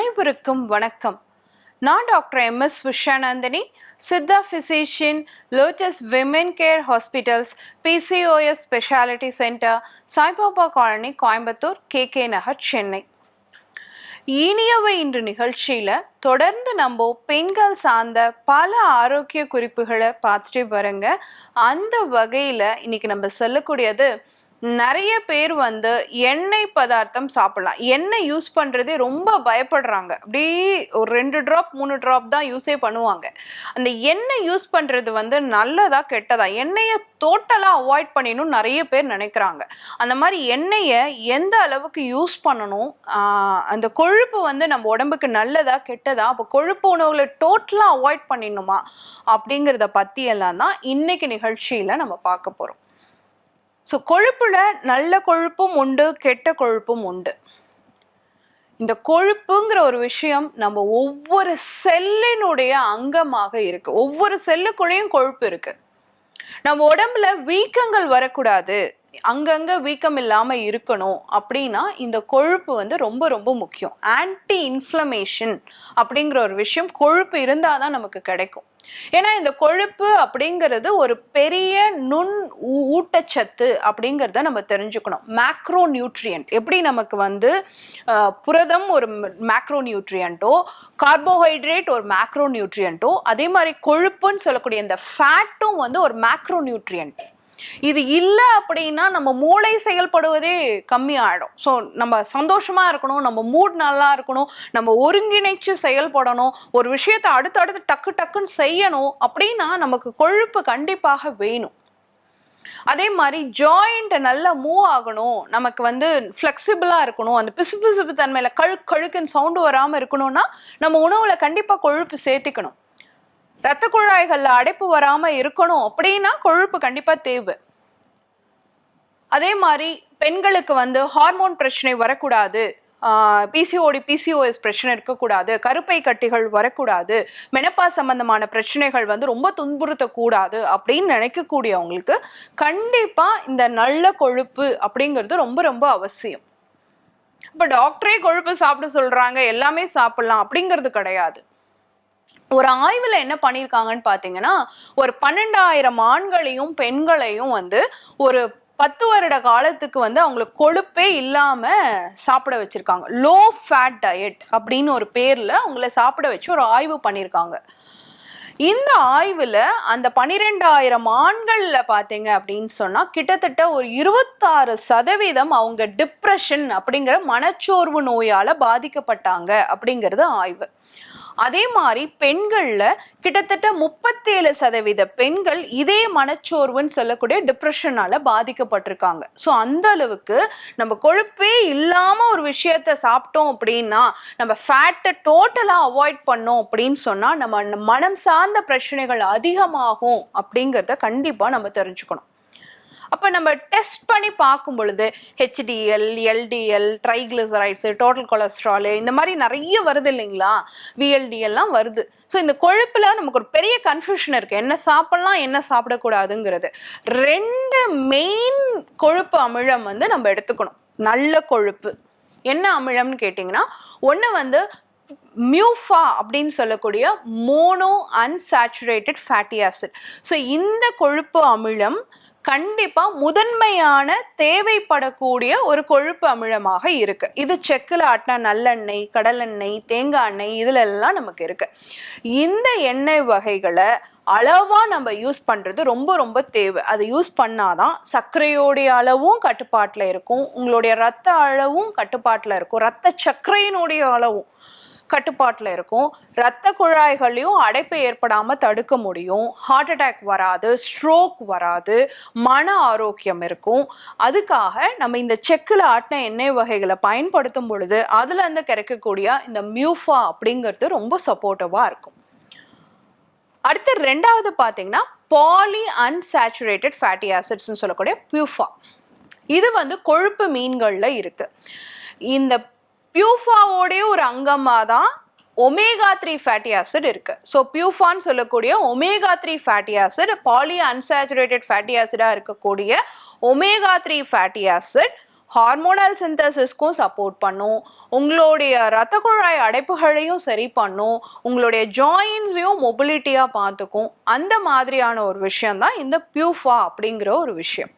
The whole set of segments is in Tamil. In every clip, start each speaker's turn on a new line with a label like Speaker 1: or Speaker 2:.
Speaker 1: அனைவருக்கும் வணக்கம். நான் doctor M. S. Vishanandhini Siddha physician Lotus women care hospitals PCOS speciality centre Saibaba colony Coimbatore K K Nagar Chennai. இனியவை இன்று நிகழ்ச்சியில் தொடர்ந்து நம்ம பெண்கள் சார்ந்த பல ஆரோக்கிய குறிப்புகளை பார்த்துட்டு வரங்க. அந்த வகையில் இன்னைக்கு நம்ம சொல்லக்கூடியது நிறைய பேர் வந்து எண்ணெய் பதார்த்தம் சாப்பிடலாம். எண்ணெய் யூஸ் பண்ணுறதே ரொம்ப பயப்படுறாங்க. அப்படியே ஒரு ரெண்டு ட்ராப் மூணு ட்ராப் தான் யூஸே பண்ணுவாங்க. அந்த எண்ணெய் யூஸ் பண்ணுறது வந்து நல்லதா கெட்டதா? எண்ணெயை டோட்டலாக அவாய்ட் பண்ணிடணும் நிறைய பேர் நினைக்கிறாங்க. அந்த மாதிரி எண்ணெயை எந்த அளவுக்கு யூஸ் பண்ணணும்? அந்த கொழுப்பு வந்து நம்ம உடம்புக்கு நல்லதா கெட்டதா? அப்போ கொழுப்பு உணவுகளை டோட்டலாக அவாய்ட் பண்ணிடணுமா? அப்படிங்கிறத பற்றியெல்லாம் தான் இன்னைக்கு நிகழ்ச்சியில் நம்ம பார்க்க போகிறோம் ஸோ கொழுப்பில் நல்ல கொழுப்பும் உண்டு கெட்ட கொழுப்பும் உண்டு. இந்த கொழுப்புங்கிற ஒரு விஷயம் நம்ம ஒவ்வொரு செல்லினுடைய அங்கமாக இருக்கு. ஒவ்வொரு செல்லுக்குள்ளேயும் கொழுப்பு இருக்கு. நம்ம உடம்புல வீக்கங்கள் வரக்கூடாது. அங்கங்க வீக்கம் இல்லாம இருக்கணும் அப்படின்னா இந்த கொழுப்பு வந்து ரொம்ப ரொம்ப முக்கியம். ஆன்டி இன்ஃப்ளமேஷன் அப்படிங்கிற ஒரு விஷயம் கொழுப்பு இருந்தாதான் நமக்கு கிடைக்கும். ஏன்னா இந்த கொழுப்பு அப்படிங்கிறது ஒரு பெரிய நுண் ஊ- ஊட்டச்சத்து அப்படிங்கிறத நம்ம தெரிஞ்சுக்கணும். மேக்ரோ நியூட்ரியன்ட் எப்படி நமக்கு வந்து புரதம் ஒரு மேக்ரோ நியூட்ரியண்ட்டோ கார்போஹைட்ரேட் ஒரு மேக்ரோ நியூட்ரியண்ட்டோ அதே மாதிரி கொழுப்புன்னு சொல்லக்கூடிய இந்த ஃபேட்டும் வந்து ஒரு மேக்ரோ நியூட்ரியன்ட் இது இல்லை அப்படின்னா நம்ம மூளை செயல்படுவதே கம்மி ஸோ நம்ம சந்தோஷமாக இருக்கணும் நம்ம மூட் நல்லா இருக்கணும் நம்ம ஒருங்கிணைச்சு செயல்படணும் ஒரு விஷயத்தை அடுத்தடுத்து டக்கு டக்குன்னு செய்யணும் அப்படின்னா நமக்கு கொழுப்பு கண்டிப்பாக வேணும். அதே மாதிரி ஜாயிண்ட் நல்லா மூவ் ஆகணும். நமக்கு வந்து ஃப்ளெக்சிபிளாக இருக்கணும். அந்த பிசுபிசுப்பு தன்மையில் கழு கழுக்குன்னு சவுண்டு வராமல் இருக்கணும்னா நம்ம உணவில் கண்டிப்பாக கொழுப்பு சேர்த்துக்கணும். ரத்த குழாய்களில் அடைப்பு வராமல் இருக்கணும் அப்படின்னா கொழுப்பு கண்டிப்பாக தேவை அதே மாதிரி பெண்களுக்கு வந்து ஹார்மோன் பிரச்சனை வரக்கூடாது. பிசிஓடி பிசிஓஎஸ் பிரச்சனை இருக்கக்கூடாது. கருப்பை கட்டிகள் வரக்கூடாது. மெனப்பா சம்பந்தமான பிரச்சனைகள் வந்து ரொம்ப துன்புறுத்தக்கூடாது அப்படின்னு நினைக்கக்கூடியவங்களுக்கு கண்டிப்பாக இந்த நல்ல கொழுப்பு அப்படிங்கிறது ரொம்ப ரொம்ப அவசியம். இப்போ டாக்டரே கொழுப்பு சாப்பிட சொல்கிறாங்க எல்லாமே சாப்பிட்லாம் அப்படிங்கிறது கிடையாது. ஒரு ஆய்வில் என்ன பண்ணியிருக்காங்கன்னு பார்த்தீங்கன்னா ஒரு பன்னெண்டாயிரம் ஆண்களையும் பெண்களையும் வந்து ஒரு பத்து வருட காலத்துக்கு வந்து அவங்களுக்கு கொழுப்பே இல்லாம சாப்பிட வச்சிருக்காங்க. லோ ஃபேட் டயட் அப்படின்னு ஒரு பேர்ல அவங்கள சாப்பிட வச்சு ஒரு ஆய்வு பண்ணியிருக்காங்க இந்த ஆய்வுல அந்த பனிரெண்டாயிரம் ஆண்கள்ல பாத்தீங்க அப்படின்னு சொன்னா கிட்டத்தட்ட ஒரு இருபத்தாறு சதவீதம் அவங்க டிப்ரெஷன் அப்படிங்கிற மனச்சோர்வு நோயால பாதிக்கப்பட்டாங்க அப்படிங்கிறது ஆய்வு. அதே மாதிரி பெண்களில் கிட்டத்தட்ட முப்பத்தேழு சதவீத பெண்கள் இதே மனச்சோர்வுன்னு சொல்லக்கூடிய டிப்ரெஷனால பாதிக்கப்பட்டிருக்காங்க. ஸோ அந்த அளவுக்கு நம்ம கொழுப்பே இல்லாமல் ஒரு விஷயத்த சாப்பிட்டோம் அப்படின்னா நம்ம ஃபேட்டை டோட்டலாக அவாய்ட் பண்ணோம் அப்படின்னு சொன்னால் நம்ம மனம் சார்ந்த பிரச்சனைகள் அதிகமாகும் அப்படிங்கிறத கண்டிப்பாக நம்ம தெரிஞ்சுக்கணும். அப்போ நம்ம டெஸ்ட் பண்ணி பார்க்கும் பொழுது HDL LDL triglycerides total cholesterol இந்த மாதிரி நிறைய வருது இல்லைங்களா? விஎல்டிஎல்லாம் வருது. ஸோ இந்த கொழுப்பில் நமக்கு ஒரு பெரிய கன்ஃபியூஷன் இருக்குது என்ன சாப்பிட்லாம் என்ன சாப்பிடக்கூடாதுங்கிறது. ரெண்டு மெயின் கொழுப்பு அமிலம் வந்து நம்ம எடுத்துக்கணும். நல்ல கொழுப்பு. என்ன அமிலம்னு கேட்டிங்கன்னா ஒன்று வந்து மியூஃபா அப்படின்னு சொல்லக்கூடிய mono unsaturated fatty acid so இந்த கொழுப்பு அமிலம் கண்டிப்பா முதன்மையான தேவைப்படக்கூடிய ஒரு கொழுப்பு அமிலமாக இருக்கு. இது செக்கில் ஆட்டின நல்லெண்ணெய் கடலெண்ணெய் தேங்காய் எண்ணெய் இதுல எல்லாம் நமக்கு இருக்கு. இந்த எண்ணெய் வகைகளை அளவா நம்ம யூஸ் பண்றது ரொம்ப ரொம்ப தேவை. அதை யூஸ் பண்ணாதான் சர்க்கரையோடைய அளவும் கட்டுப்பாட்டில் இருக்கும். உங்களுடைய ரத்த அளவும் கட்டுப்பாட்டில் இருக்கும். ரத்த சர்க்கரையினுடைய அளவும். கட்டுப்பாட்டில் இருக்கும். ரத்த குழாய்களையும் அடைப்பு ஏற்படாமல் தடுக்க முடியும். ஹார்ட் அட்டாக் வராது ஸ்ட்ரோக் வராது மன ஆரோக்கியம் இருக்கும். அதுக்காக நம்ம இந்த செக்கில் ஆட்டின எண்ணெய் வகைகளை பயன்படுத்தும் பொழுது அதுலேருந்து கிடைக்கக்கூடிய இந்த மியூஃபா அப்படிங்கிறது ரொம்ப சப்போர்ட்டிவாக இருக்கும். அடுத்து ரெண்டாவது பார்த்தீங்கன்னா பாலி அன்சாச்சுரேட்டட் ஃபேட்டி ஆசிட்ஸ்னு சொல்லக்கூடிய பியூஃபா இது வந்து கொழுப்பு மீன்களில் இருக்குது இந்த பியூஃபாவோடைய ஒரு அங்கமாக தான் ஒமேகா த்ரீ ஃபேட்டி ஆசிட் இருக்கு. ஸோ பியூஃபான்னு சொல்லக்கூடிய omega three fatty acid polyunsaturated fatty ஆசிடாக இருக்கக்கூடிய omega three fatty acid hormonal சிந்தசிஸ்க்கும் support பண்ணும். உங்களுடைய ரத்த குழாய் அடைப்புகளையும் சரி பண்ணும். உங்களுடைய ஜாயின்ஸையும் மொபிலிட்டியாக பார்த்துக்கும். அந்த மாதிரியான ஒரு விஷயம் தான் இந்த பியூஃபா அப்படிங்கிற ஒரு விஷயம்.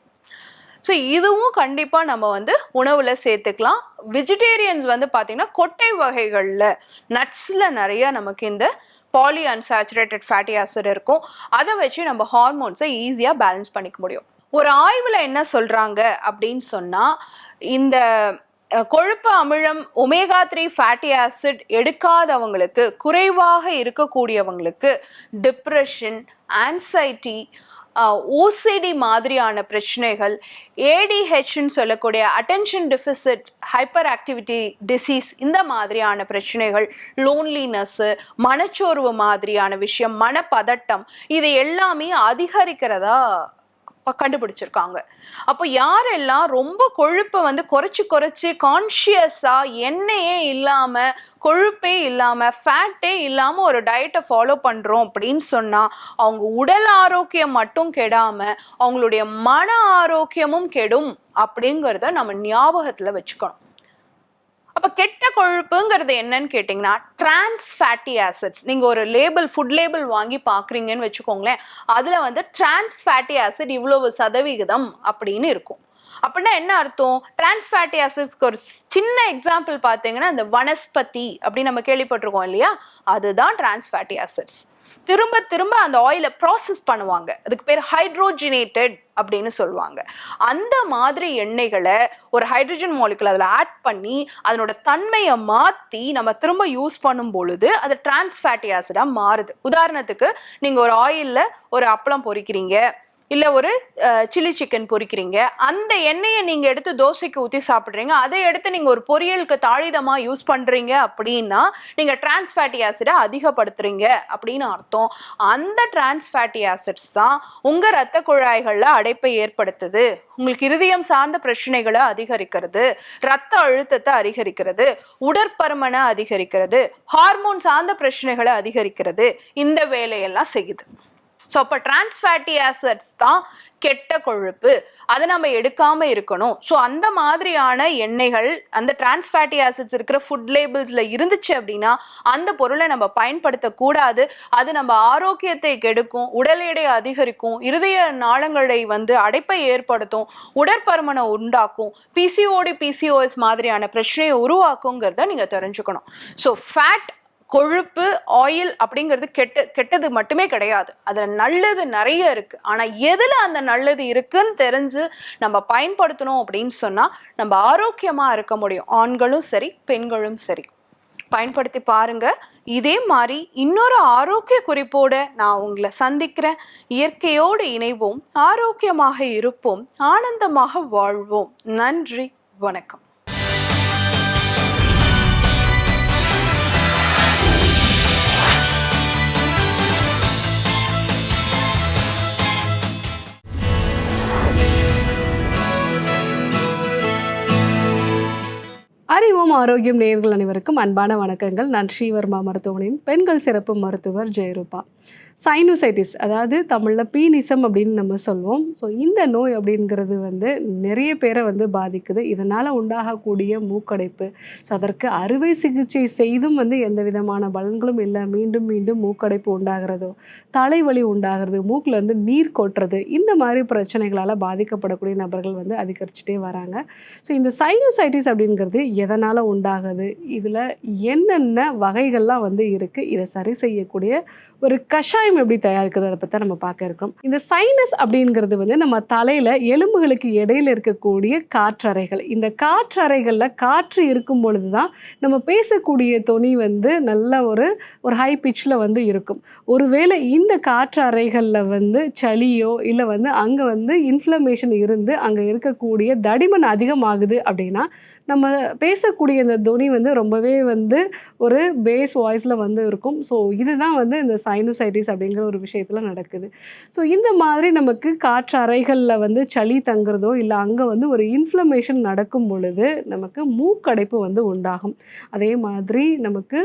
Speaker 1: ஸோ இதுவும் கண்டிப்பாக நம்ம வந்து உணவில் சேர்த்துக்கலாம். வெஜிடேரியன்ஸ் வந்து பார்த்திங்கன்னா கொட்டை வகைகளில் நட்ஸில் நிறைய நமக்கு இந்த பாலி அன்சாச்சுரேட்டட் ஃபேட்டி ஆசிட் இருக்கும். அதை வச்சு நம்ம ஹார்மோன்ஸை ஈஸியாக பேலன்ஸ் பண்ணிக்க முடியும். ஒரு ஆய்வில் என்ன சொல்கிறாங்க அப்படின்னு சொன்னால் இந்த கொழுப்பு அமிலம் ஒமேகா த்ரீ ஃபேட்டி ஆசிட் எடுக்காதவங்களுக்கு குறைவாக இருக்கக்கூடியவங்களுக்கு டிப்ரெஷன் ஆன்சைட்டி ஓசிடி மாதிரியான பிரச்சனைகள் ஏடிஹெச்னு சொல்லக்கூடிய attention deficit hyper activity disease இந்த மாதிரியான பிரச்சனைகள் லோன்லினஸ்ஸு மனச்சோர்வு மாதிரியான விஷயம் மனப்பதட்டம் இது எல்லாமே அதிகரிக்கிறதா? கண்டுபிடிச்சிருக்காங்க. அப்போ யாரெல்லாம் ரொம்ப கொழுப்பை வந்து குறைச்சி குறைச்சி கான்ஷியஸா எண்ணெயே இல்லாம கொழுப்பே இல்லாம ஃபேட்டே இல்லாம ஒரு டயட்டை ஃபாலோ பண்றோம் அப்படின்னு சொன்னா அவங்க உடல் ஆரோக்கியம் மட்டும் கெடாம அவங்களுடைய மன ஆரோக்கியமும் கெடும் அப்படிங்கிறத நம்ம ஞாபகத்துல வச்சுக்கணும். அப்போ கெட்ட கொழுப்புங்கிறது என்னன்னு கேட்டிங்கன்னா டிரான்ஸ் ஃபேட்டி ஆசிட்ஸ் நீங்கள் ஒரு லேபிள் ஃபுட் லேபிள் வாங்கி பார்க்குறீங்கன்னு வச்சுக்கோங்களேன் அதில் வந்து டிரான்ஸ் ஃபேட்டி ஆசிட் இவ்வளவு சதவிகிதம் அப்படின்னு இருக்கும். அப்படின்னா என்ன அர்த்தம்? டிரான்ஸ் ஃபேட்டி ஆசிட்ஸ்க்கு ஒரு சின்ன எக்ஸாம்பிள் பார்த்தீங்கன்னா இந்த வனஸ்பதி அப்படின்னு நம்ம கேள்விப்பட்டிருக்கோம் இல்லையா? அதுதான் டிரான்ஸ் ஃபேட்டி ஆசிட்ஸ் திரும்ப திரும்ப அந்த ஆயிலை ப்ராசஸ் பண்ணுவாங்க. அதுக்கு பேர் ஹைட்ரோஜினேட்டட் அப்படின்னு சொல்லுவாங்க. அந்த மாதிரி எண்ணெய்களை ஒரு ஹைட்ரஜன் மாலிகுல் அதில் ஆட் பண்ணி அதனோட தன்மையை மாற்றி நம்ம திரும்ப யூஸ் பண்ணும் பொழுது அது டிரான்ஸ்ஃபேட்டி ஆசிடாக மாறுது. உதாரணத்துக்கு நீங்கள் ஒரு ஆயிலில் ஒரு அப்பளம் பொறிக்கிறீங்க இல்லை ஒரு சில்லி சிக்கன் பொரிக்கிறீங்க அந்த எண்ணெயை நீங்கள் எடுத்து தோசைக்கு ஊற்றி சாப்பிட்றீங்க. அதை எடுத்து நீங்கள் ஒரு பொரியலுக்கு தாழிதமாக யூஸ் பண்ணுறீங்க அப்படின்னா நீங்கள் டிரான்ஸ்ஃபேட்டி ஆசிடை அதிகப்படுத்துறீங்க அப்படின்னு அர்த்தம். அந்த டிரான்ஸ்ஃபேட்டி ஆசிட்ஸ் தான் உங்கள் ரத்த குழாய்களில் அடைப்பை ஏற்படுத்துது. உங்களுக்கு இருதயம் சார்ந்த பிரச்சனைகளை அதிகரிக்கிறது. ரத்த அழுத்தத்தை அதிகரிக்கிறது. உடற்பருமனை அதிகரிக்கிறது. ஹார்மோன் சார்ந்த பிரச்சனைகளை அதிகரிக்கிறது. இந்த வேலையெல்லாம் செய்யுது. ஸோ அப்போ டிரான்ஸ்ஃபேட்டி ஆசிட்ஸ் தான் கெட்ட கொழுப்பு. அதை நம்ம எடுக்காம இருக்கணும். ஸோ அந்த மாதிரியான எண்ணெய்கள் அந்த டிரான்ஸ்ஃபேட்டி ஆசிட்ஸ் இருக்கிற ஃபுட் லேபிள்ஸில் இருந்துச்சு அப்படின்னா அந்த பொருளை நம்ம பயன்படுத்தக்கூடாது. அது நம்ம ஆரோக்கியத்தை கெடுக்கும் உடல் எடை அதிகரிக்கும் இருதய நாளங்களை வந்து அடைப்பை ஏற்படுத்தும் உடற்பருமனை உண்டாக்கும் பிசிஓடி பிசிஓஎஸ் மாதிரியான பிரச்சனையை உருவாக்குங்கிறத நீங்கள் தெரிஞ்சுக்கணும். ஸோ ஃபேட் கொழுப்பு ஆயில் அப்படிங்கிறது கெட்ட கெட்டது மட்டுமே கிடையாது. அதில் நல்லது நிறைய இருக்கு. ஆனால் எதில் அந்த நல்லது இருக்குன்னு தெரிஞ்சு நம்ம பயன்படுத்தணும் அப்படின்னு சொன்னால் நம்ம ஆரோக்கியமாக இருக்க முடியும். ஆண்களும் சரி பெண்களும் சரி. பயன்படுத்தி பாருங்க. இதே மாதிரி இன்னொரு ஆரோக்கிய குறிப்போட நான் உங்களை சந்திக்கிறேன். இயற்கையோடு இணைவோம். ஆரோக்கியமாக இருப்போம். ஆனந்தமாக வாழ்வோம். நன்றி. வணக்கம்.
Speaker 2: ஆரோக்கியம் நேயர்கள் அனைவருக்கும் அன்பான வணக்கங்கள். நான் ஸ்ரீவர்மா மருத்துவமனையின் பெண்கள் சிறப்பு மருத்துவர் ஜெயரூபா. சைனோசைட்டிஸ் அதாவது தமிழில் பீனிசம் அப்படின்னு நம்ம சொல்லுவோம் ஸோ இந்த நோய் அப்படிங்கிறது வந்து நிறைய பேரை வந்து பாதிக்குது. இதனால் உண்டாகக்கூடிய மூக்கடைப்பு. ஸோ அதற்கு அறுவை சிகிச்சை செய்தும் வந்து எந்த விதமான பலன்களும் இல்லை. மீண்டும் மீண்டும் மூக்கடைப்பு உண்டாகிறதோ தலைவலி உண்டாகிறது மூக்கிலேருந்து நீர் கொட்டுறது இந்த மாதிரி பிரச்சனைகளால் பாதிக்கப்படக்கூடிய நபர்கள் வந்து அதிகரிச்சுட்டே வராங்க. ஸோ இந்த சைனோசைட்டிஸ் அப்படிங்கிறது எதனால் உண்டாகுது? இதில் என்னென்ன வகைகள்லாம் வந்து இருக்குது இதை சரி செய்யக்கூடிய ஒரு கஷாயம் எப்படி தயாரிக்கிறது அதை பற்றி நம்ம பார்க்க இருக்கோம் இந்த சைனஸ் அப்படிங்கிறது வந்து நம்ம தலையில் எலும்புகளுக்கு இடையில இருக்கக்கூடிய காற்றறைகள். இந்த காற்றறைகளில் காற்று இருக்கும் பொழுது தான் நம்ம பேசக்கூடிய தொனி வந்து நல்ல ஒரு ஒரு ஹை பிச்சில் வந்து இருக்கும். ஒருவேளை இந்த காற்றறைகளில் வந்து சளியோ இல்லை வந்து அங்கே வந்து இன்ஃப்ளமேஷன் இருந்து அங்கே இருக்கக்கூடிய தடிமன் அதிகமாகுது அப்படின்னா நம்ம பேசக்கூடிய இந்த துணி வந்து ரொம்பவே வந்து ஒரு பேஸ் வாய்ஸில் வந்து இருக்கும். ஸோ இதுதான் வந்து இந்த சைனோசைட்டிஸ் அப்படிங்கிற ஒரு விஷயத்தில் நடக்குது. ஸோ இந்த மாதிரி நமக்கு காற்று அறைகளில் வந்து சளி தங்குறதோ இல்லை அங்கே வந்து ஒரு இன்ஃப்ளமேஷன் நடக்கும் பொழுது நமக்கு மூக்கடைப்பு வந்து உண்டாகும். அதே மாதிரி நமக்கு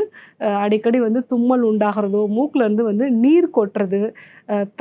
Speaker 2: அடிக்கடி வந்து தும்மல் உண்டாகிறதோ மூக்கிலேருந்து வந்து நீர் கொட்டுறது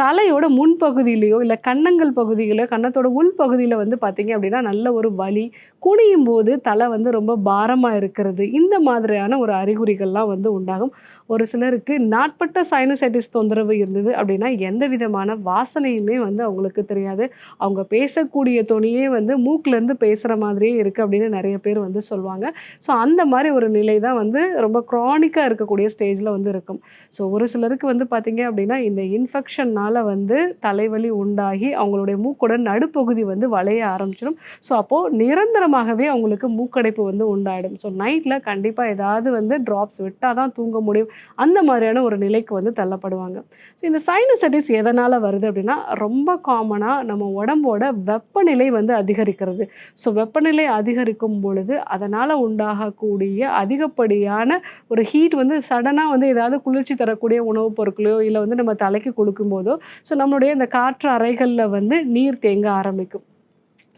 Speaker 2: தலையோட முன்பகுதியிலையோ இல்லை கன்னங்கள் பகுதியிலோ கன்னத்தோட உள் பகுதியில் வந்து பார்த்தீங்க அப்படின்னா நல்ல ஒரு வலி குனியும் போது தலை வந்து ரொம்ப பாரமாக இருக்கிறது. இந்த மாதிரியான ஒரு அறிகுறிகள்லாம் வந்து உண்டாகும். ஒரு சிலருக்கு நாட்பட்ட சைனசைட்டிஸ் தொந்தரவு இருந்தது அப்படின்னா எந்த விதமான வாசனையுமே வந்து அவங்களுக்கு தெரியாது. அவங்க பேசக்கூடிய துணியே வந்து மூக்கிலேருந்து பேசுகிற மாதிரியே இருக்குது அப்படின்னு நிறைய பேர் வந்து சொல்லுவாங்க. ஸோ அந்த மாதிரி ஒரு நிலை தான் வந்து ரொம்ப க்ரானிக்காக இருக்கக்கூடிய ஸ்டேஜில் வந்து இருக்கும். ஸோ ஒரு சிலருக்கு வந்து பார்த்திங்க அப்படின்னா இந்த இன்ஃபெக்ஷன்னால் வந்து தலைவலி உண்டாகி அவங்களுடைய மூக்கோட நடுப்பகுதி வந்து வளைய ஆரம்பிச்சிடும் ஸோ அப்போது நிரந்தரமாகவே அவங்களுக்கு மூக்கடைப்பு வந்து உண்டாயிடும். ஸோ நைட்டில் கண்டிப்பாக ஏதாவது வந்து ட்ராப்ஸ் விட்டால் தான் தூங்க முடியும். அந்த மாதிரியான ஒரு நிலைக்கு வந்து தள்ளப்படுவாங்க. ஸோ இந்த சைனோசைட்டிஸ் எதனால் வருது அப்படின்னா ரொம்ப காமனாக நம்ம உடம்போட வெப்பநிலை வந்து அதிகரிக்கிறது. ஸோ வெப்பநிலை அதிகரிக்கும் பொழுது அதனால் உண்டாகக்கூடிய அதிகப்படியான ஒரு ஹீட் வந்து சடனாக வந்து ஏதாவது குளிர்ச்சி தரக்கூடிய உணவுப் பொருட்களையோ இல்லை வந்து நம்ம தலைக்கு கொடுக்கும்போதோ ஸோ நம்மளுடைய இந்த காற்று அறைகளில் வந்து நீர் தேங்க ஆரம்பிக்கும்.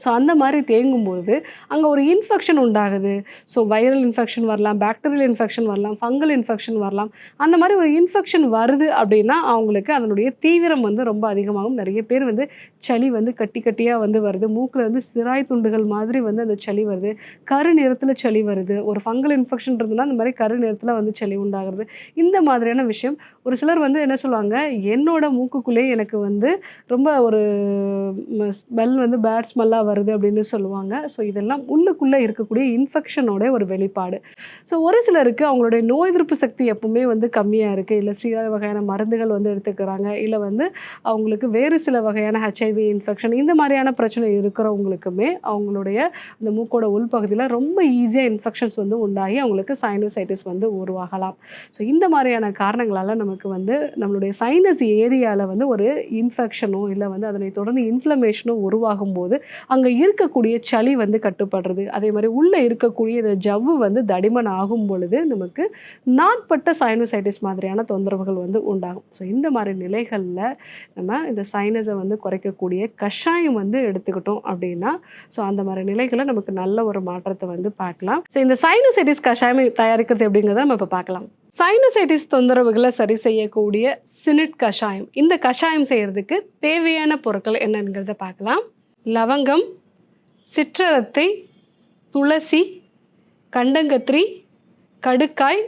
Speaker 2: ஸோ அந்த மாதிரி தேங்கும்போது அங்கே ஒரு இன்ஃபெக்ஷன் உண்டாகுது. ஸோ வைரல் இன்ஃபெக்ஷன் வரலாம் பாக்டீரியல் இன்ஃபெக்ஷன் வரலாம் ஃபங்கல் இன்ஃபெக்ஷன் வரலாம். அந்த மாதிரி ஒரு இன்ஃபெக்ஷன் வருது அப்படின்னா அவங்களுக்கு அதனுடைய தீவிரம் வந்து ரொம்ப அதிகமாகும். நிறைய பேர் வந்து சளி வந்து கட்டி கட்டியாக வந்து வருது. மூக்கில் வந்து சிராய் துண்டுகள் மாதிரி வந்து அந்த சளி வருது. கரு நிறத்தில் சளி வருது. ஒரு ஃபங்கல் இன்ஃபெக்ஷன் இருந்ததுன்னா அந்த மாதிரி கரு நிறத்தில் வந்து சளி உண்டாகிறது. இந்த மாதிரியான விஷயம் ஒரு சிலர் வந்து என்ன சொல்லுவாங்க என்னோட மூக்குக்குள்ளேயே எனக்கு வந்து ரொம்ப ஒரு ஸ்மெல் வந்து பேட் ஸ்மெல்லாக வருது அப்படின்னு சொல்லுவாங்க. ஸோ இதெல்லாம் உள்ளுக்குள்ளே இருக்கக்கூடிய இன்ஃபெக்ஷனோட ஒரு வெளிப்பாடு. ஸோ ஒரு சிலருக்கு அவங்களுடைய நோய் எதிர்ப்பு சக்தி எப்பவுமே வந்து கம்மியாக இருக்குது இல்லை சில வகையான மருந்துகள் வந்து எடுத்துக்கிறாங்க. இல்லை வந்து அவங்களுக்கு வேறு சில வகையான ஹெச்ஐவி இன்ஃபெக்ஷன் இந்த மாதிரியான பிரச்சனை இருக்கிறவங்களுக்குமே அவங்களுடைய அந்த மூக்கோட உள்பகுதியில் ரொம்ப ஈஸியாக இன்ஃபெக்ஷன்ஸ் வந்து உண்டாகி அவங்களுக்கு சைனோசைட்டிஸ் வந்து உருவாகலாம். ஸோ இந்த மாதிரியான காரணங்களால் நமக்கு வந்து நம்மளுடைய சைனஸ் ஏரியாவில் வந்து ஒரு இன்ஃபெக்ஷனோ இல்லை வந்து அதனை தொடர்ந்து இன்ஃப்ளமேஷனோ உருவாகும் போது அங்கே இருக்கக்கூடிய சளி வந்து கட்டுப்படுறது. அதே மாதிரி உள்ளே இருக்கக்கூடிய இந்த ஜவ்வு வந்து தடிமன் ஆகும் பொழுது நமக்கு நாட்பட்ட சைனோசைட்டிஸ் மாதிரியான தொந்தரவுகள் வந்து உண்டாகும். ஸோ இந்த மாதிரி நிலைகளில் நம்ம இந்த சைனஸை வந்து குறைக்கக்கூடிய கஷாயம் வந்து எடுத்துக்கிட்டோம் அப்படின்னா ஸோ அந்த மாதிரி நிலைகளை நமக்கு நல்ல ஒரு மாற்றத்தை வந்து பார்க்கலாம். ஸோ இந்த சைனோசைட்டிஸ் கஷாயம் தயாரிக்கிறது அப்படிங்கிறத நம்ம இப்போ பார்க்கலாம். சைனோசைட்டிஸ் தொந்தரவுகளை சரி செய்யக்கூடிய சினிட் கஷாயம். இந்த கஷாயம் செய்கிறதுக்கு தேவையான பொருட்கள் என்னங்கிறத பார்க்கலாம். லவங்கம் சிற்றரத்தை துளசி கண்டங்கத்திரி கடுக்காய்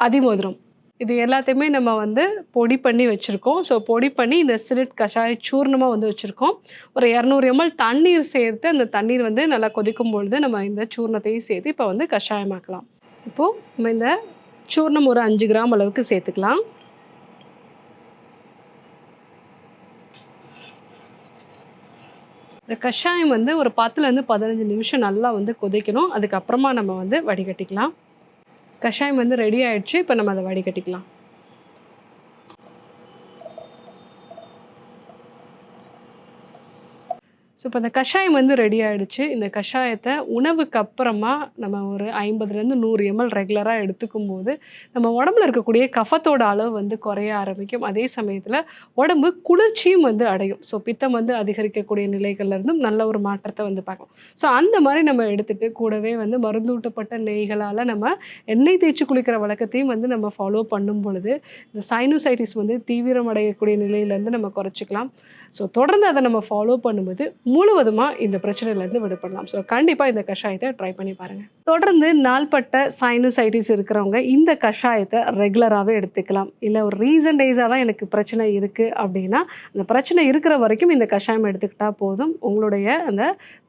Speaker 2: அதிமதுரம். இது எல்லாத்தையுமே நம்ம வந்து பொடி பண்ணி வச்சுருக்கோம். ஸோ பொடி பண்ணி இந்த சிலிட் கஷாய சூர்ணமாக வந்து வச்சுருக்கோம். ஒரு இரநூறு எம்எல் தண்ணீர் சேர்த்து அந்த தண்ணீர் வந்து நல்லா கொதிக்கும் பொழுது நம்ம இந்த சூர்ணத்தையும் சேர்த்து இப்போ வந்து கஷாயமாக்கலாம். இப்போது நம்ம இந்த சூர்ணம் ஒரு அஞ்சு கிராம் அளவுக்கு சேர்த்துக்கலாம். இந்த கஷாயம் வந்து ஒரு பத்துலேருந்து பதினஞ்சு நிமிஷம் நல்லா வந்து கொதிக்கணும். அதுக்கப்புறமா நம்ம வந்து வடிகட்டிக்கலாம். கஷாயம் வந்து ரெடி ஆயிடுச்சு. இப்போ நம்ம அதை வடிகட்டிக்கலாம். ஸோ இப்போ அந்த கஷாயம் வந்து ரெடி ஆகிடுச்சு இந்த கஷாயத்தை உணவுக்கு அப்புறமா நம்ம ஒரு ஐம்பதுலேருந்து நூறு எம்எல் ரெகுலராக எடுத்துக்கும் போது நம்ம உடம்புல இருக்கக்கூடிய கஃபத்தோட அளவு வந்து குறைய ஆரம்பிக்கும். அதே சமயத்தில் உடம்பு குளிர்ச்சியும் வந்து அடையும். ஸோ பித்தம் வந்து அதிகரிக்கக்கூடிய நிலைகள்லேருந்தும் நல்ல ஒரு மாற்றத்தை வந்து பார்க்கலாம் ஸோ அந்த மாதிரி நம்ம எடுத்துகிட்டு கூடவே வந்து மருந்தூட்டப்பட்ட நெய்களால் நம்ம எண்ணெய் தேய்ச்சி குளிக்கிற வழக்கத்தையும் வந்து நம்ம ஃபாலோ பண்ணும் பொழுது இந்த சைனோசைட்டிஸ் வந்து தீவிரமடையக்கூடிய நிலையிலேருந்து நம்ம குறைச்சிக்கலாம். ஸோ தொடர்ந்து அதை நம்ம ஃபாலோ பண்ணும்போது முழுவதுமாக இந்த பிரச்சனையிலேருந்து விடுபடலாம். ஸோ கண்டிப்பாக இந்த கஷாயத்தை ட்ரை பண்ணி பாருங்கள் தொடர்ந்து நாள்பட்ட சைனோசைட்டிஸ் இருக்கிறவங்க இந்த கஷாயத்தை ரெகுலராகவே எடுத்துக்கலாம். இல்லை ஒரு ரீசன் டேஸாக தான் எனக்கு பிரச்சனை இருக்குது அப்படின்னா அந்த பிரச்சனை இருக்கிற வரைக்கும் இந்த கஷாயம் எடுத்துக்கிட்டால் போதும். உங்களுடைய அந்த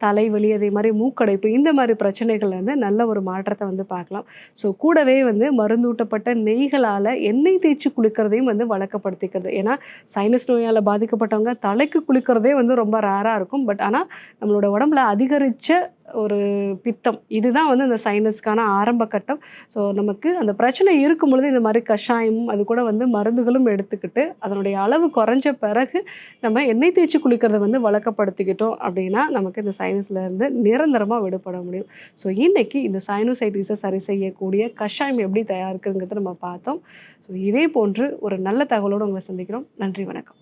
Speaker 2: தலைவலி அதே மாதிரி மூக்கடைப்பு இந்த மாதிரி பிரச்சனைகள்லேருந்து நல்ல ஒரு மாற்றத்தை வந்து பார்க்கலாம். ஸோ கூடவே வந்து மருந்தூட்டப்பட்ட நெய்களால் எண்ணெய் தேய்ச்சி குளிக்கிறதையும் வந்து வழக்கப்படுத்திக்கிறது. ஏன்னா சைனஸ் நோயால் பாதிக்கப்பட்டவங்க தலைக்கு குளிக்கிறதே வந்து ரொம்ப ரேராக இருக்கும். பட் ஆனால் நம்மளோட உடம்புல அதிகரித்த ஒரு பித்தம். இதுதான் வந்து அந்த சைனஸ்க்கான ஆரம்ப கட்டம். ஸோ நமக்கு அந்த பிரச்சனை இருக்கும் பொழுது இந்த மாதிரி கஷாயமும் அது கூட வந்து மருந்துகளும் எடுத்துக்கிட்டு அதனுடைய அளவு குறைஞ்ச பிறகு நம்ம எண்ணெய் தேய்ச்சி குளிக்கிறத வந்து வழக்கப்படுத்திக்கிட்டோம் அப்படின்னா நமக்கு இந்த சைனஸ்லேருந்து நிரந்தரமாக விடுபட முடியும். ஸோ இன்றைக்கி இந்த சைனோசைட்டிஸை சரி செய்யக்கூடிய கஷாயம் எப்படி தயாரிக்குங்கிறத நம்ம பார்த்தோம். ஸோ இதே போன்று ஒரு நல்ல தகவலோடு உங்களை சந்திக்கிறோம். நன்றி வணக்கம்.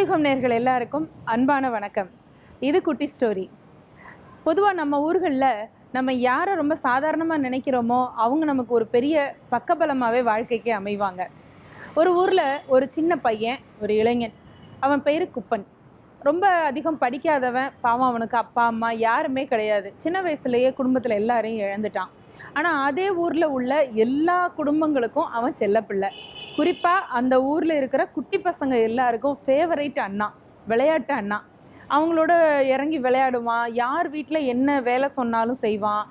Speaker 3: உதயகம் நேர்கள் எல்லாருக்கும் அன்பான வணக்கம். இது குட்டி ஸ்டோரி. பொதுவாக நம்ம ஊர்களில் நம்ம யாரை ரொம்ப சாதாரணமாக நினைக்கிறோமோ அவங்க நமக்கு ஒரு பெரிய பக்கபலமாகவே வாழ்க்கைக்கு அமைவாங்க. ஒரு ஊரில் ஒரு சின்ன பையன் ஒரு இளைஞன். அவன் பேர் குப்பன். ரொம்ப அதிகம் படிக்காதவன் பாவம் அவனுக்கு அப்பா அம்மா யாருமே கிடையாது. சின்ன வயசுலேயே குடும்பத்தில் எல்லாரையும் இழந்துட்டான். ஆனால் அதே ஊரில் உள்ள எல்லா குடும்பங்களுக்கும் அவன் செல்லப்பிள்ளை. குறிப்பாக அந்த ஊரில் இருக்கிற குட்டி பசங்க எல்லாருக்கும் ஃபேவரைட் அண்ணா விளையாட்டு அண்ணா. அவங்களோட இறங்கி விளையாடுவான் யார் வீட்டில் என்ன வேலை சொன்னாலும் செய்வான்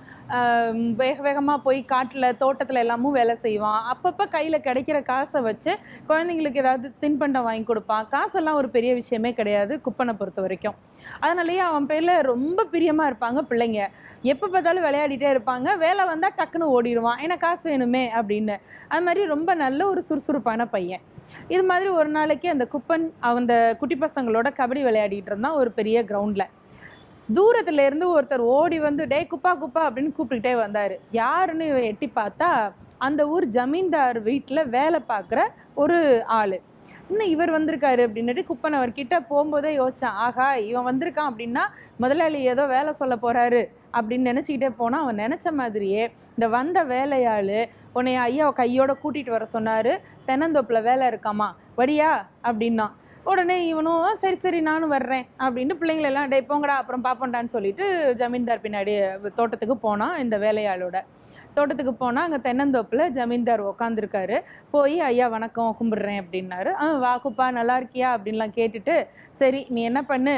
Speaker 3: வேக வேகமாக போய் காட்டில் தோட்டத்தில் எல்லாமும் வேலை செய்வான் அப்பப்போ கையில் கிடைக்கிற காசை வச்சு குழந்தைங்களுக்கு ஏதாவது தின்பண்டம் வாங்கி கொடுப்பான் காசெல்லாம் ஒரு பெரிய விஷயமே கிடையாது குப்பனை பொறுத்த வரைக்கும். அதனாலேயே அவன் பேரில் ரொம்ப பிரியமாக இருப்பாங்க பிள்ளைங்க. எப்போ பார்த்தாலும் விளையாடிட்டே இருப்பாங்க. வேலை வந்தால் டக்குன்னு ஓடிடுவான். ஏன்னா காசு வேணுமே அப்படின்னு. அது மாதிரி ரொம்ப நல்ல ஒரு சுறுசுறுப்பான பையன். இது மாதிரி ஒரு நாளைக்கு அந்த குப்பன் அந்த குட்டி பசங்களோட கபடி விளையாடிட்டு இருந்தான் ஒரு பெரிய கிரவுண்டில். தூரத்துல இருந்து ஒருத்தர் ஓடி வந்து டே குப்பா குப்பா அப்படின்னு கூப்பிட்டுக்கிட்டே வந்தார். யாருன்னு எட்டி பார்த்தா அந்த ஊர் ஜமீன்தார் வீட்டில் வேலை பார்க்குற ஒரு ஆள். இன்னும் இவர் வந்திருக்காரு அப்படின்னுட்டு குப்பன் அவர்கிட்ட போகும்போதே யோசிச்சான். ஆகா இவன் வந்திருக்கான் அப்படின்னா முதலாளி ஏதோ வேலை சொல்ல போகிறாரு அப்படின்னு நினச்சிக்கிட்டே போனால் அவன் நினச்ச மாதிரியே இந்த வந்த வேலையாள் உன்னை ஐயா கையோட கூட்டிகிட்டு வர சொன்னார் தென்னந்தோப்பில் வேலை இருக்காமா? வரியா? அப்படின்னா உடனே இவனும் சரி சரி நானும் வர்றேன். அப்படின்ட்டு பிள்ளைங்களெல்லாம் டே போங்கடா அப்புறம் பார்ப்போண்டான்னு சொல்லிட்டு ஜமீன்தார் பின்னாடி தோட்டத்துக்கு போனான் இந்த வேலையாளோட. தோட்டத்துக்கு போனால் அங்கே தென்னந்தோப்பில் ஜமீன்தார் உக்காந்துருக்காரு. போய் ஐயா வணக்கம் கும்பிடுறேன் அப்படின்னாரு. ஆ வாக்குப்பா நல்லா இருக்கியா? அப்படின்லாம் கேட்டுட்டு சரி நீ என்ன பண்ணு?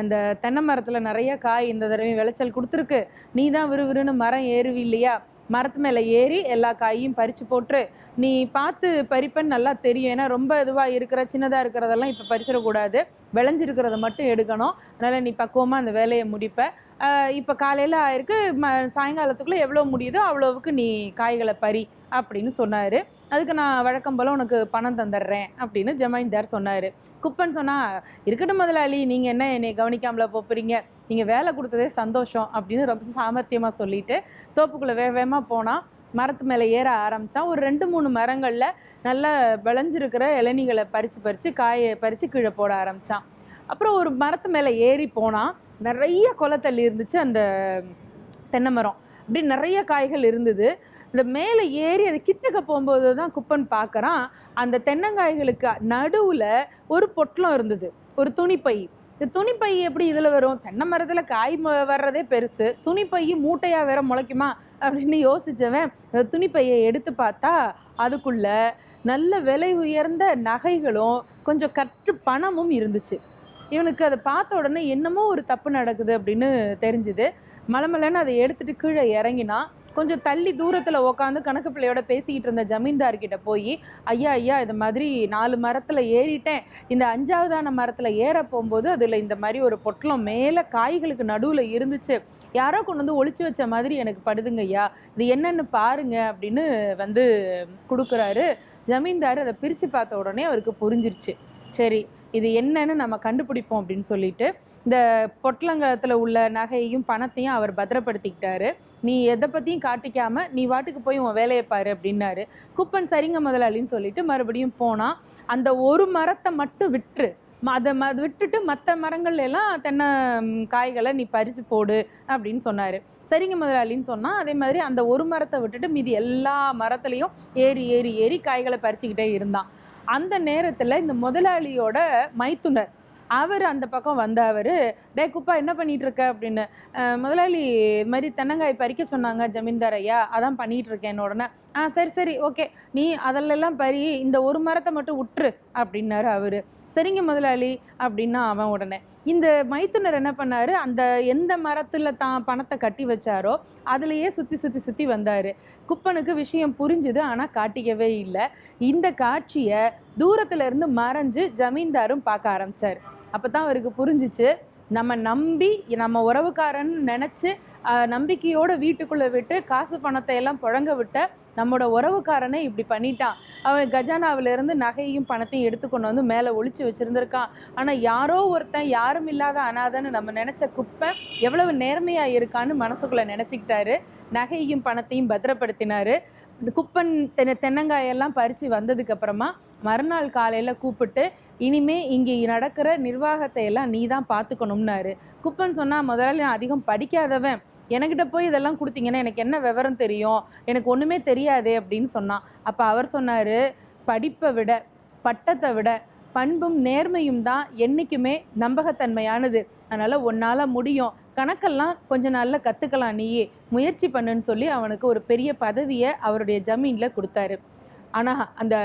Speaker 3: அந்த தென்னை மரத்தில் நிறைய காய் இந்த தடவை விளைச்சல் கொடுத்துருக்கு. நீ தான் விறுவிறுன்னு மரம் ஏறுவி இல்லையா மரத்து மேலே ஏறி எல்லா காயையும் பறித்து போட்டு நீ பார்த்து பறிப்பேன்னு நல்லா தெரியும். ஏன்னா ரொம்ப இதுவாக இருக்கிற சின்னதாக இருக்கிறதெல்லாம் இப்போ பறிச்சிடக்கூடாது. விளைஞ்சிருக்கிறத மட்டும் எடுக்கணும். அதனால் நீ பக்குவமாக அந்த வேலையை முடிப்ப. இப்போ காலையில் ஆயிருக்கு. ம சாயங்காலத்துக்குள்ளே எவ்வளோ முடியுதோ அவ்வளோவுக்கு நீ காய்களை பறி. அப்படின்னு சொன்னார். அதுக்கு நான் வழக்கம் போல் உனக்கு பணம் தந்துடுறேன் அப்படின்னு ஜமீன்தார் சொன்னார். குப்பன் சொன்னால் இருக்கட்டும் முதலாளி நீங்கள் என்ன என்னை கவனிக்காமல போகிறீங்க நீங்கள் வேலை கொடுத்ததே சந்தோஷம் அப்படின்னு ரொம்ப சாமர்த்தியமாக சொல்லிட்டு தோப்புக்குள்ளே வேக வேகமாக போனால் மரத்து மேலே ஏற ஆரம்பித்தான் ஒரு ரெண்டு மூணு மரங்களில் நல்லா விளைஞ்சிருக்கிற இளநிகளை பறித்து பறித்து காயை பறித்து கீழே போட ஆரம்பித்தான் அப்புறம் ஒரு மரத்து மேலே ஏறி போனால் நிறைய கொலத்தள்ளி இருந்துச்சு அந்த தென்னை மரம். அப்படி நிறைய காய்கள் இருந்தது. இந்த மேலே ஏறி அது கிட்டக்க போகும்போது தான் குப்பன் பார்க்குறான் அந்த தென்னங்காய்களுக்கு நடுவில் ஒரு பொட்டலம் இருந்தது. ஒரு துணிப்பை. இந்த துணிப்பை எப்படி இதில் வரும்? தென்னை மரத்தில் காய் ம- வர்றதே பெருசு. துணிப்பை மூட்டையாக வேற முளைக்குமா? அப்படின்னு யோசித்தவன் அந்த துணிப்பையை எடுத்து பார்த்தா அதுக்குள்ள நல்ல விலை உயர்ந்த நகைகளும் கொஞ்சம் கற்று பணமும் இருந்துச்சு. இவனுக்கு அதை பார்த்த உடனே என்னமோ ஒரு தப்பு நடக்குது அப்படின்னு தெரிஞ்சுது. மலமலன்னு அதை எடுத்துட்டு கீழே இறங்கினா கொஞ்சம் தள்ளி தூரத்தில் உட்காந்து கணக்கு பிள்ளையோட பேசிக்கிட்டு இருந்த ஜமீன்தார்கிட்ட போய் ஐயா ஐயா இது மாதிரி நாலு மரத்தில் ஏறிட்டேன். இந்த அஞ்சாவதான மரத்தில் ஏற போகும்போது அதில் இந்த மாதிரி ஒரு பொட்டலம் மேலே காய்களுக்கு நடுவில் இருந்துச்சு. யாரோ கொண்டு வந்து ஒழிச்சு வச்ச மாதிரி எனக்கு படுதுங்க ஐயா. இது என்னன்னு பாருங்க அப்படின்னு வந்து கொடுக்குறாரு. ஜமீன்தார் அதை பிரித்து பார்த்த உடனே அவருக்கு புரிஞ்சிருச்சு. சரி இது என்னன்னு நம்ம கண்டுபிடிப்போம் அப்படின்னு சொல்லிட்டு இந்த பொட்டலங்கத்தில் உள்ள நகையையும் பணத்தையும் அவர் பத்திரப்படுத்திக்கிட்டாரு. நீ எதை பற்றியும் காட்டிக்காமல் நீ வாட்டுக்கு போய் உன் வேலையை பாரு அப்படின்னாரு. குப்பன் சரிங்க முதலாளின்னு சொல்லிட்டு மறுபடியும் போனால் அந்த ஒரு மரத்தை மட்டும் விட்டுரு. ம- அதை ம விட்டுட்டு மற்ற மரங்கள்ல எல்லாம் தென்னை காய்களை நீ பறித்து போடு அப்படின்னு சொன்னார். சரிங்க முதலாளின்னு சொன்னால் அதே மாதிரி அந்த ஒரு மரத்தை விட்டுட்டு மீதி எல்லா மரத்துலேயும் ஏறி ஏறி ஏறி காய்களை பறிச்சுக்கிட்டே இருந்தான். அந்த நேரத்தில் இந்த முதலாளியோட மைத்துனர் அவர் அந்த பக்கம் வந்தவர் டே குப்பா என்ன பண்ணிட்டு இருக்க அப்படின்னு முதலாளி இது மாதிரி தென்னங்காய் பறிக்க சொன்னாங்க ஜமீன்தார் ஐயா. அதான் பண்ணிட்டு இருக்கேன் உடனே. ஆ சரி சரி ஓகே. நீ அதிலெல்லாம் பறி இந்த ஒரு மரத்தை மட்டும் விட்டுரு அப்படின்னாரு அவரு. சரிங்க முதலாளி அப்படின்னா அவன் உடனே. இந்த மைத்துனர் என்ன பண்ணார்? அந்த எந்த மரத்தில் தான் பணத்தை கட்டி வச்சாரோ அதுலேயே சுற்றி சுற்றி சுற்றி வந்தார். குப்பனுக்கு விஷயம் புரிஞ்சுது ஆனால் காட்டிக்கவே இல்லை. இந்த காட்சியை தூரத்தில் இருந்து மறைஞ்சு ஜமீன்தாரும் பார்க்க அப்போ தான் அவருக்கு புரிஞ்சுச்சு. நம்ம நம்பி நம்ம உறவுக்காரன் நினைச்சு நம்பிக்கையோடு நம்பிக்கையோட வீட்டுக்குள்ள விட்டு காசு பணத்தை எல்லாம் புழங்க விட்ட நம்மளோட உறவுக்காரனை இப்படி பண்ணிட்டான் அவன் கஜானாவிலிருந்து நகையும் பணத்தையும் எடுத்து கொண்டு வந்து மேலே ஒழிச்சு வச்சுருந்துருக்கான். ஆனால் யாரோ ஒருத்தன் யாரும் இல்லாத அனாதைன்னு நம்ம நினச்ச குப்பை எவ்வளவு நேர்மையாக இருக்கான்னு மனசுக்குள்ளே நினச்சிக்கிட்டாரு. நகையும் பணத்தையும் பத்திரப்படுத்தினாரு. குப்பன் தென்ன தென்னங்காயெல்லாம் பறித்து வந்ததுக்கப்புறமா மறுநாள் காலையில் கூப்பிட்டு இனிமே இங்கே நடக்கிற நிர்வாகத்தை எல்லாம் நீ தான் பார்த்துக்கணும்னாரு. குப்பன் சொன்னா முதல்ல நான் அதிகம் படிக்காதவன். என்கிட்ட போய் இதெல்லாம் கொடுத்தீங்கன்னா எனக்கு என்ன விவரம் தெரியும்? எனக்கு ஒண்ணுமே தெரியாதே அப்படின்னு சொன்னான். அப்ப அவர் சொன்னாரு படிப்பை விட பட்டத்தை விட பண்பும் நேர்மையும் தான் என்றைக்குமே நம்பகத்தன்மையானது. அதனால உன்னால முடியும். கணக்கெல்லாம் கொஞ்ச நாள்ல கத்துக்கலாம் நீயே. முயற்சி பண்ணுன்னு சொல்லி அவனுக்கு ஒரு பெரிய பதவியை அவருடைய ஜமீன்ல கொடுத்தாரு. ஆனா அந்த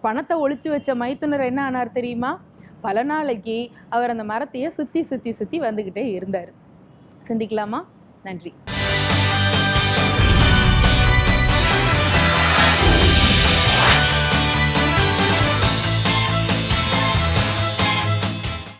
Speaker 3: பணத்தை ஒழிச்சு வச்ச மைத்துனர் என்ன ஆனார் தெரியுமா? பல நாளைக்கு அவர் அந்த மரத்தையே சுற்றி சுற்றி சுற்றி வந்துக்கிட்டே இருந்தார். சிந்திக்கலாமா? நன்றி.